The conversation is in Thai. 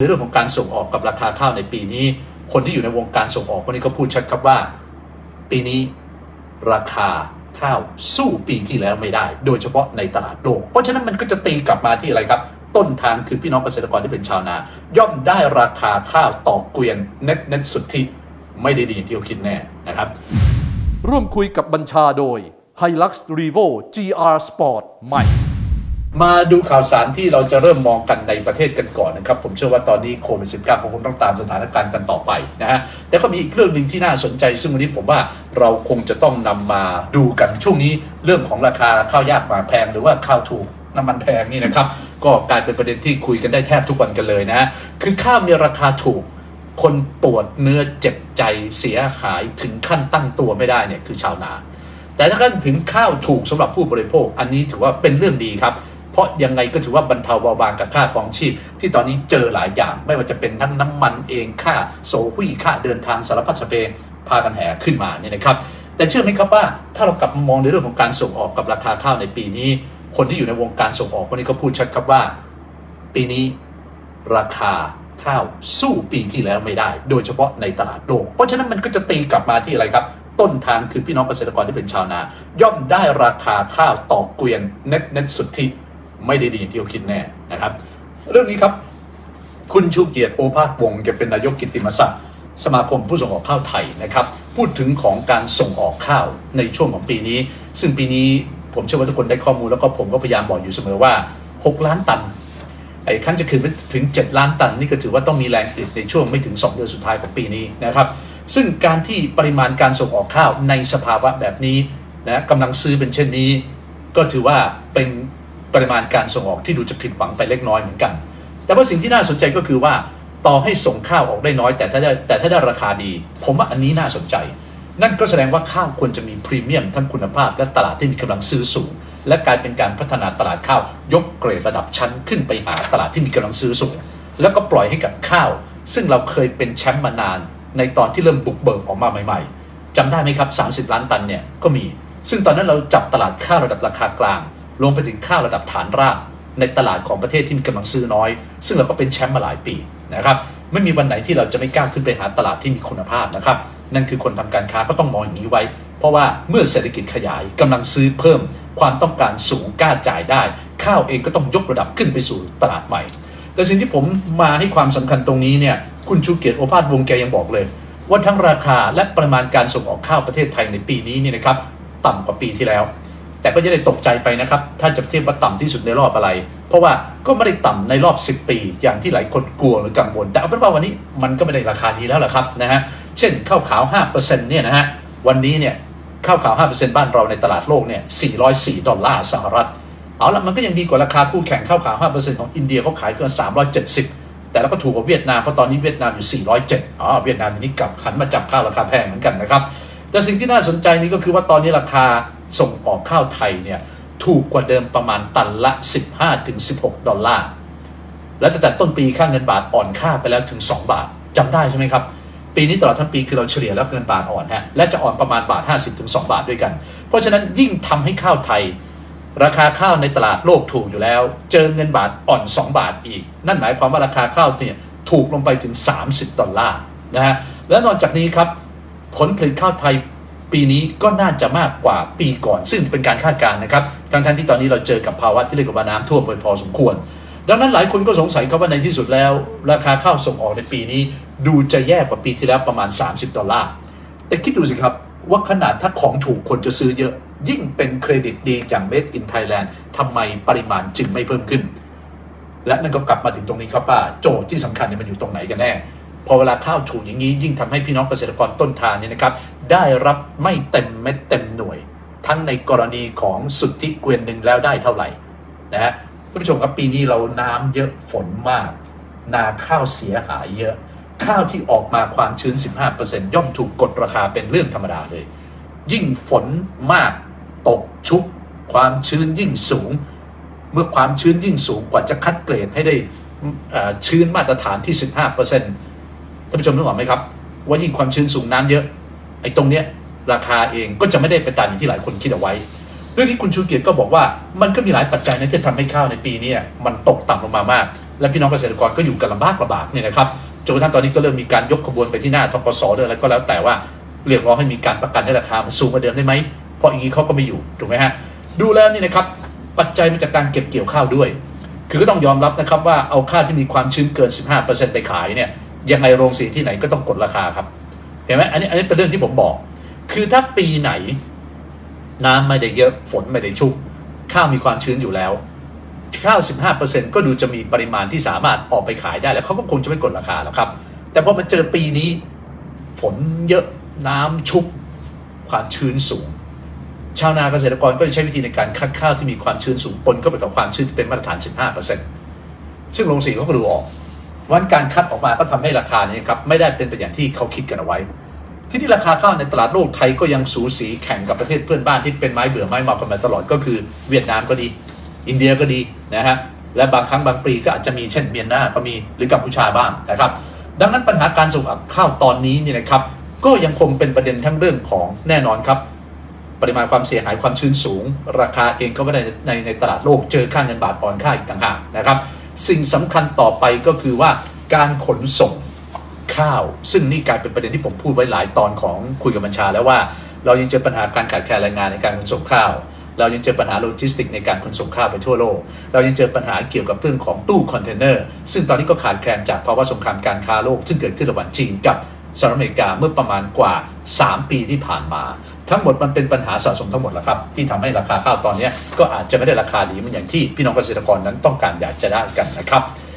ในเรื่องของการส่งออกกับราคาข้าวในปีนี้ คนที่อยู่ในวงการส่งออกวันนี้ก็พูดชัดครับว่า ปีนี้ราคาข้าวสู้ปีที่แล้วไม่ได้ โดยเฉพาะในตลาดโลก เพราะฉะนั้นมันก็จะตีกลับมาที่อะไรครับ ต้นทางคือพี่น้องเกษตรกรที่เป็นชาวนา ย่อมได้ราคาข้าวต่อเกวียนเน็ตเน็ตสุดทธิไม่ได้ดีอย่างที่เขาคิดแน่นะครับ ร่วมคุยกับบัญชาโดย Hilux Revo GR Sport ใหม่ มาดูข่าวสารที่เราจะเริ่มมองกันในประเทศกันก่อนนะครับ ผมเชื่อว่าตอนนี้โควิด -19 คงต้องตามสถานการณ์กันต่อไปนะฮะแต่ก็มีอีกเรื่องหนึ่งที่น่าสนใจ ซึ่งวันนี้ผมว่าเราคงจะต้องนำมาดูกันช่วงนี้ เรื่องของราคาข้าวยากหมากแพงหรือว่าข้าวถูกน้ำมันแพงนี่นะครับ ก็กลายเป็นประเด็นที่คุยกันได้แทบทุกวันกันเลยนะฮะคือข้าวมีราคาถูก คนปวดเนื้อเจ็บใจเสียหายถึงขั้นตั้งตัวไม่ได้เนี่ยคือชาวนา แต่ถ้าขั้นถึงข้าวถูกสำหรับผู้บริโภค อันนี้ถือว่าเป็นเรื่องดีครับ ราะยังไงก็ถือว่าบรรเทาเบาบางกับค่าของชีพ ที่ตอนนี้เจอหลายอย่าง ไม่ว่าจะเป็นทั้งน้ำมันเองค่าโซหุยค่าเดินทางสารพัดสเปนพากันแห่ขึ้นมาเนี่ยนะครับ แต่เชื่อไหมครับว่าถ้าเรากลับมองในเรื่องของการส่งออกกับราคาข้าวในปีนี้ คนที่อยู่ในวงการส่งออกวันนี้ก็พูดชัดครับว่า ปีนี้ราคาข้าวสู้ปีที่แล้วไม่ได้ โดยเฉพาะในตลาดโลก เพราะฉะนั้นมันก็จะตีกลับมาที่อะไรครับ ต้นทางคือพี่น้องเกษตรกรที่เป็นชาวนา ย่อมได้ราคาข้าวต่อเกวียนเน็ตเน็ตสุดทธิ ไม่ได้ดีอย่างที่เขาคิดแน่นะครับ เรื่องนี้ครับ คุณชูเกียรติโอภาสวงศ์แกเป็นนายกกิติมศักดิ์สมาคมผู้ส่งออกข้าวไทยนะครับ พูดถึงของการส่งออกข้าวในช่วงของปีนี้ ซึ่งปีนี้ผมเชื่อว่าทุกคนได้ข้อมูลแล้วก็ผมก็พยายามบอกอยู่เสมอว่า 6 ล้านตันไอ้ขั้นจะขึ้นไปถึง 7 ล้านตัน นี่ก็ถือว่าต้องมีแรงอึดในช่วงไม่ถึง 2 เดือนสุดท้ายของปีนี้นะครับ ซึ่งการที่ปริมาณการส่งออกข้าวในสภาวะแบบนี้นะกำลังซื้อเป็นเช่นนี้ ก็ถือว่าเป็น ปริมาณการส่งออกที่ดูจะผิดหวังไปเล็กน้อยเหมือนกัน แต่ว่าสิ่งที่น่าสนใจก็คือว่าต่อให้ส่งข้าวออกได้น้อย แต่ถ้าได้แต่ถ้าได้ราคาดี ผมว่าอันนี้น่าสนใจ นั่นก็แสดงว่าข้าวควรจะมีพรีเมียมทั้งคุณภาพ และตลาดที่มีกำลังซื้อสูง และกายเป็นการพัฒนาตลาดข้าวยกเกรดระดับชั้นขึ้นไปหาตลาดที่มีกำลังซื้อสูง แล้วก็ปล่อยให้กับข้าว ซึ่งเราเคยเป็นแชมป์มานาน ในตอนที่เริ่มบุกเบิกออกมาใหม่ ๆจำได้ไหมครับ 30 ล้านตันเนี่ยก็มี ซึ่งตอนนั้นเราจับตลาดข้าวระดับราคากลาง ลงไปถึงข้าวระดับฐานรากในตลาดของประเทศที่มีกำลังซื้อน้อย ซึ่งเราก็เป็นแชมป์มาหลายปีนะครับไม่มีวันไหนที่เราจะไม่กล้าขึ้นไปหาตลาดที่มีคุณภาพนะครับนั่นคือคนทำการค้าก็ต้องมองอย่างนี้ไว้ เพราะว่าเมื่อเศรษฐกิจขยายกำลังซื้อเพิ่ม ความต้องการสูงกล้าจ่ายได้ ข้าวเองก็ต้องยกระดับขึ้นไปสู่ตลาดใหม่ แต่สิ่งที่ผมมาให้ความสำคัญตรงนี้เนี่ยคุณชูเกียรติโอภาสวงศ์แกยังบอกเลย ว่าทั้งราคาและปริมาณการส่งออกข้าวประเทศไทยในปีนี้เนี่ยนะครับต่ำกว่าปีที่แล้ว แต่ก็จะได้ตกใจไปนะครับ ถ้าจะเทียบว่าต่ำที่สุดในรอบอะไร เพราะว่าก็ไม่ได้ต่ำในรอบ 10 ปี อย่างที่หลายคนกลัวหรือกังวล แต่เอาเป็นว่าวันนี้มันก็ไม่ได้ราคาดีแล้วละครับนะฮะ เช่นข้าวขาว 5%เนี่ยนะฮะ วันนี้เนี่ยข้าวขาว 5%บ้านเราในตลาดโลกเนี่ย 404 ดอลลาร์สหรัฐ เอาละมันก็ยังดีกว่าราคาคู่แข่งข้าวขาว 5%ของอินเดียเขาขายเกิน370 แต่แล้วก็ถูกกว่าเวียดนาม เพราะตอนนี้เวียดนามอยู่ 407 อ๋อ เวียดนามทีนี้กลับหันมาจับข้าวราคาแพงเหมือนกันนะครับ แต่สิ่งที่น่าสนใจนี่ก็คือว่าตอนนี้ราคาส่งออกข้าวไทยเนี่ยถูกกว่าเดิมประมาณตันละ 15-16 ดอลลาร์ และตั้งแต่ต้นปีค่าเงินบาทอ่อนค่าไปแล้วถึง 2 บาทจำได้ใช่ไหมครับ ปีนี้ตลอดทั้งปีคือเราเฉลี่ยแล้วเงินบาทอ่อนฮะและจะอ่อนประมาณบาท 50ถึง2บาทด้วยกัน เพราะฉะนั้นยิ่งทำให้ข้าวไทย ราคาข้าวในตลาดโลกถูกอยู่แล้ว เจอเงินบาทอ่อน 2 บาทอีก นั่นหมายความว่าราคาข้าวเนี่ยถูกลงไปถึง 30 ดอลลาร์นะฮะและนอกจากนี้ครับ ผลผลิตข้าวไทยปีนี้ก็น่าจะมากกว่าปีก่อน ซึ่งเป็นการคาดการณ์นะครับ ทั้งๆที่ตอนนี้เราเจอกับภาวะที่เรียกว่าน้ำท่วมไปพอสมควร ดังนั้นหลายคนก็สงสัยครับว่าในที่สุดแล้ว ราคาข้าวส่งออกในปีนี้ ดูจะแย่กว่าปีที่แล้วประมาณ 30 ดอลลาร์ แต่คิดดูสิครับว่าขนาดถ้าของถูกคนจะซื้อเยอะ ยิ่งเป็นเครดิตดีอย่าง Made in Thailand ทำไมปริมาณจึงไม่เพิ่มขึ้น และนั่นก็กลับมาถึงตรงนี้ครับว่าโจทย์ที่สำคัญเนี่ยมันอยู่ตรงไหนกันแน่ พอเวลาข้าวถูกอย่างนี้ ยิ่งทำให้พี่น้องเกษตรกรต้นทางเนี่ยนะครับ ได้รับไม่เต็มเม็ดเต็มหน่วย ทั้งในกรณีของสุทธิเกวียนหนึ่งแล้วได้เท่าไหร่นะฮะท่านผู้ชมครับปีนี้เราน้ำเยอะฝนมาก นาข้าวเสียหายเยอะ ข้าวที่ออกมาความชื้น 15%ย่อมถูกกดราคาเป็นเรื่องธรรมดาเลย ยิ่งฝนมากตกชุก ความชื้นยิ่งสูง เมื่อความชื้นยิ่งสูงกว่าจะคัดเกรดให้ได้ชื้นมาตรฐานที่ 15% ท่านผู้ชมนึกออกไหมครับ ว่ายิ่งความชื้นสูงน้ำเยอะ ไอ้ตรงเนี้ยราคาเองก็จะไม่ได้ไปตามอย่างที่หลายคนคิดเอาไว้ เรื่องนี้คุณชูเกียรติก็บอกว่ามันก็มีหลายปัจจัยนะที่ทำให้ข้าวในปีนี้มันตกต่ำลงมามาก และพี่น้องเกษตรกรก็อยู่กันลำบากลำบากเนี่ยนะครับจนกระทั่งตอนนี้ก็เริ่มมีการยกขบวนไปที่หน้าทกสเรื่อะไรก็แล้วแต่ว่าเรียกร้องให้มีการประกันให้ราคามันสูงกว่าเดิมได้ไหมเพราะอย่างนี้เขาก็ไม่อยู่ถูกไหมฮะดูแล้วนี่นะครับปัจจัยมาจากการเก็บเกี่ยวข้าวด้วย คือก็ต้องยอมรับนะครับว่าเอาข้าวที่มีความชื้นเกิน 15%ไปขายเนี่ย ยังไงโรงสีที่ไหนก็ต้องกดราคาครับ เห็นไหมอันนี้อันนี้เป็นเรื่องที่ผมบอก คือถ้าปีไหน น้ำไม่ได้เยอะฝนไม่ได้ชุก ข้าวมีความชื้นอยู่แล้วข้าว15%ก็ดูจะมีปริมาณที่สามารถออกไปขายได้แล้วเขาก็คงจะไม่กดราคาแล้วครับ แต่พอมาเจอปีนี้ ฝนเยอะน้ำชุกความชื้นสูง ชาวนาเกษตรกรก็จะใช้วิธีในการคัดข้าวที่มีความชื้นสูงปนเข้าไปกับความชื้นที่เป็นมาตรฐาน 15%ซึ่งโรงสีเขาก็ดูออก วันการคัดออกมาก็ทำให้ราคานี้ครับไม่ได้เป็นไปอย่างที่เขาคิดกันเอาไว้ ที่นี่ราคาข้าวในตลาดโลกไทยก็ยังสูสีแข่งกับประเทศเพื่อนบ้านที่เป็นไม้เบื่อไม้เมากันมาตลอดก็คือเวียดนามก็ดี อินเดียก็ดีนะฮะและบางครั้งบางปีก็อาจจะมีเช่นเมียนมาก็มีหรือกัมพูชาบ้างนะครับ ดังนั้นปัญหาการส่งออกข้าวตอนนี้เนี่ยนะครับ ก็ยังคงเป็นประเด็นทั้งเรื่องของแน่นอนครับปริมาณความเสียหายความชื้นสูง ราคาเองก็ไม่ได้ในในตลาดโลกเจอค่าเงินบาทอ่อนค่าอีกต่างหากนะครับ สิ่งสำคัญต่อไปก็คือว่าการขนส่งข้าว ซึ่งนี่กลายเป็นประเด็นที่ผมพูดไว้หลายตอนของคุยกับบัญชาแล้วว่า เรายังเจอปัญหาการขาดแคลนแรงงานในการขนส่งข้าว เรายังเจอปัญหาโลจิสติกในการขนส่งข้าวไปทั่วโลก เรายังเจอปัญหาเกี่ยวกับเรื่องของตู้คอนเทนเนอร์ซึ่งตอนนี้ก็ขาดแคลนจากภาวะสงครามการค้าโลก ซึ่งเกิดขึ้นระหว่างจีนกับ สหรัฐอเมริกาเมื่อประมาณกว่า 3 ปีที่ผ่านมา ทั้งหมดมันเป็นปัญหาสะสมทั้งหมดแหละครับ ที่ทำให้ราคาข้าวตอนนี้ก็อาจจะไม่ได้ราคาดีเหมือนอย่างที่พี่น้องเกษตรกรนั้นต้องการอยากจะได้กันนะครับ